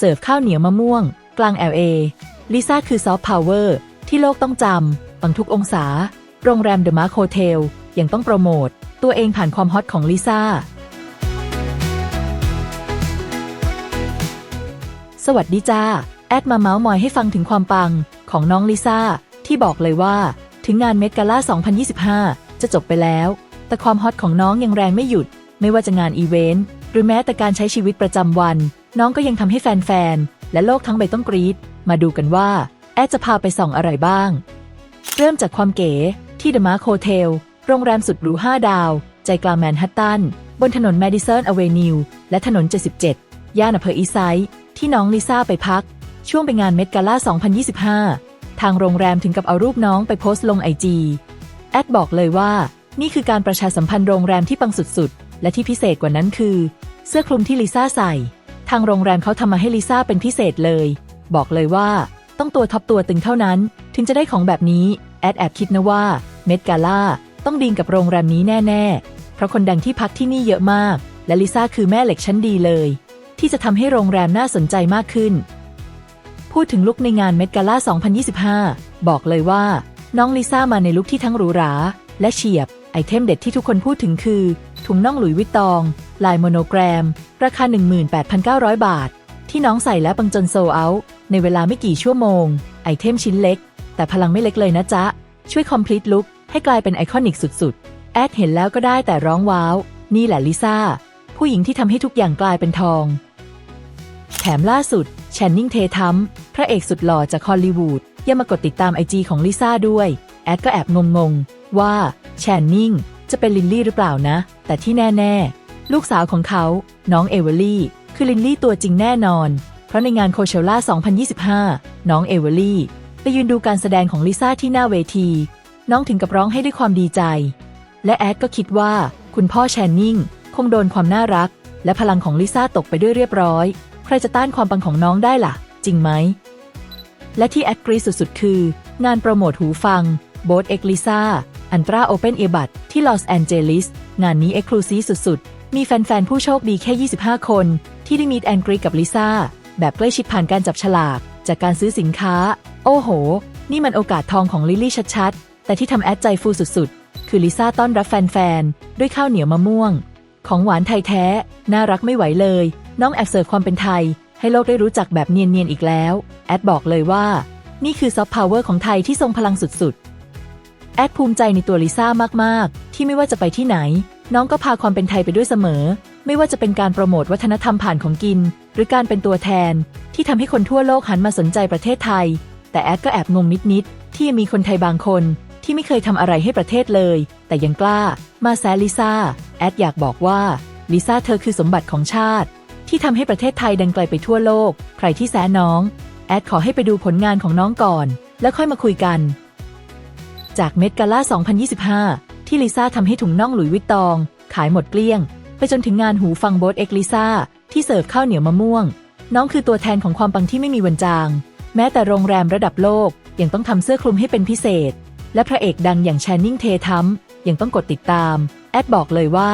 เสิร์ฟข้าวเหนียวมะม่วง กลาง LA ลิซ่าคือซอฟต์พาวเวอร์ที่โลกต้องจำปังทุกองศา โรงแรมเดอะมาร์คโฮเทลยังต้องโปรโมทตัวเองผ่านความฮอตของลิซ่า สวัสดีจ้า แอดมาเมาส์มอยให้ฟังถึงความปังของน้องลิซ่า ที่บอกเลยว่า ถึงงานเมดกาล่า 2025 จะจบไปแล้ว แต่ความฮอตของน้องยังแรงไม่หยุด ไม่ว่าจะงานอีเวนต์ หรือแม้แต่การใช้ชีวิตประจำวัน น้องก็ยังทำให้แฟนๆ และโลกทั้งใบต้องกรี๊ด มาดูกันว่า แอดจะพาไปส่องอะไรบ้าง เริ่มจากความเก๋ที่เดอะมาร์คโฮเทล โรงแรมสุดหรู 5 ดาว ใจกลางแมนฮัตตัน บนถนนแมดิสันอเวนิว และถนน 77 ย่านอำเภออีไซที่น้องลิซ่าไปพัก ช่วงไปงานเมดกาล่า 2025 ทางโรงแรมถึงกับเอารูปน้องไปโพสต์ลงไอจีแอดบอกเลยว่า นี่คือการประชาสัมพันธ์โรงแรมที่ปังสุดๆ และที่พิเศษกว่านั้นคือ เสื้อคลุมที่ลิซ่าใส่ ทางโรงแรมเขาทำมาให้ลิซ่าเป็นพิเศษเลย บอกเลยว่า ต้องตัวท็อปตัวตึงเท่านั้น ถึงจะได้ของแบบนี้ แอดแอบคิดนะว่า เมดกาล่าต้องดีนกับโรงแรมนี้แน่ ๆ เพราะคนดังที่พักที่นี่เยอะมาก และลิซ่าคือแม่เหล็กชั้นดีเลย ที่จะทำให้โรงแรมน่าสนใจมากขึ้น พูดถึงลุคในงานเมดกาล่า 2025 บอกเลยว่า น้องลิซ่ามาในลุคที่ทั้งหรูหรา และเฉียบ ไอเทมเด็ดที่ทุกคนพูดถึงคือ ถุงน่องหลุยวิตตอง ลายโมโนแกรม ราคา 18,900 บาท ที่น้องใส่แล้วปังจนโซเอา ในเวลาไม่กี่ชั่วโมง ไอเทมชิ้นเล็ก แต่พลังไม่เล็กเลยนะจ๊ะ ช่วยคอมพลีทลุคให้กลายเป็นไอคอนิกสุดๆ แอดเห็นแล้วก็ได้แต่ร้องว้าว นี่แหละลิซ่า ผู้หญิงที่ทำให้ทุกอย่างกลายเป็นทอง แถมล่าสุดแชนนิงเททัมพระเอกสุดหล่อจากฮอลลีวูดยังมากดติดตามไอจีของลิซ่าด้วย แอดก็แอบงงๆว่าแชนนิง จะเป็นลินลี่หรือเปล่านะ แต่ที่แน่ ๆ ลูกสาวของเขา น้องเอเวอรี่ คือลินลี่ตัวจริงแน่นอน เพราะในงานโคเชล่า 2025 น้องเอเวอรี่ไปยืนดูการแสดงของลิซ่าที่หน้าเวที น้องถึงกับร้องให้ด้วยความดีใจ และแอดก็คิดว่าคุณพ่อแชนนิงคงโดนความน่ารัก และพลังของลิซ่าตกไปด้วยเรียบร้อย ใครจะต้านความปังของน้องได้ล่ะ จริงไหม และที่แอดกรีสุดๆ คือ งานโปรโมทหูฟังโบสเอ็กลิซ่า อันตราโอเปนเอบัตที่ลอสแอนเจลิส งานนี้เอ็กคลูซีสุด ๆ มีแฟน ๆ ผู้โชคดีแค่ 25 คน ที่ได้มีแอนกรีกับลิซ่า แบบใกล้ชิดผ่านการจับฉลาก จากการซื้อสินค้า โอ้โห นี่มันโอกาสทองของลิลลี่ชัด ๆ แต่ที่ทำแอดใจฟูสุด ๆ คือลิซ่าต้อนรับแฟน ๆ ด้วยข้าวเหนียวมะม่วง ของหวานไทยแท้ น่ารักไม่ไหวเลย น้องแอบเสิร์ฟความเป็นไทย ให้โลกได้รู้จักแบบเนียน ๆ อีกแล้ว แอดบอกเลยว่า นี่คือซอฟต์พาวเวอร์ของไทยที่ทรงพลังสุด ๆ แอดภูมิใจในตัวลิซ่ามาก ๆ ที่ไม่ว่าจะไปที่ไหน น้องก็พาความเป็นไทยไปด้วยเสมอ ไม่ว่าจะเป็นการโปรโมทวัฒนธรรมผ่านของกิน หรือการเป็นตัวแทน ที่ทำให้คนทั่วโลกหันมาสนใจประเทศไทย แต่แอดก็แอบงงนิด ๆ ที่มีคนไทยบางคน ที่ไม่เคยทำอะไรให้ประเทศเลย แต่ยังกล้า มาแซลิซ่าแอดอยากบอกว่าลิซ่าเธอคือสมบัติของชาติ ที่ทำให้ประเทศไทยดังไกลไปทั่วโลก ใครที่แซน้อง แอดขอให้ไปดูผลงานของน้องก่อน แล้วค่อยมาคุยกัน จากเมดกาล่า 2025 ที่ลิซ่าทำให้ถุงน่องหลุยวิตตอง ขายหมดเกลี้ยง ไปจนถึงงานหูฟังโบสเอ็กลิซ่า ที่เสิร์ฟข้าวเหนียวมะม่วง น้องคือตัวแทนของความปังที่ไม่มีวันจาง แม้แต่โรงแรมระดับโลก ยังต้องทำเสื้อคลุมให้เป็นพิเศษ และพระเอกดังอย่างแชนนิงเททัมยังต้องกดติดตาม แอดบอกเลยว่า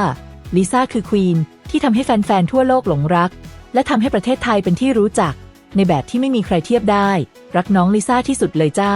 ลิซ่าคือควีนที่ทำให้แฟนๆทั่วโลกหลงรัก และทำให้ประเทศไทยเป็นที่รู้จัก ในแบบที่ไม่มีใครเทียบได้ รักน้องลิซ่าที่สุดเลยจ้า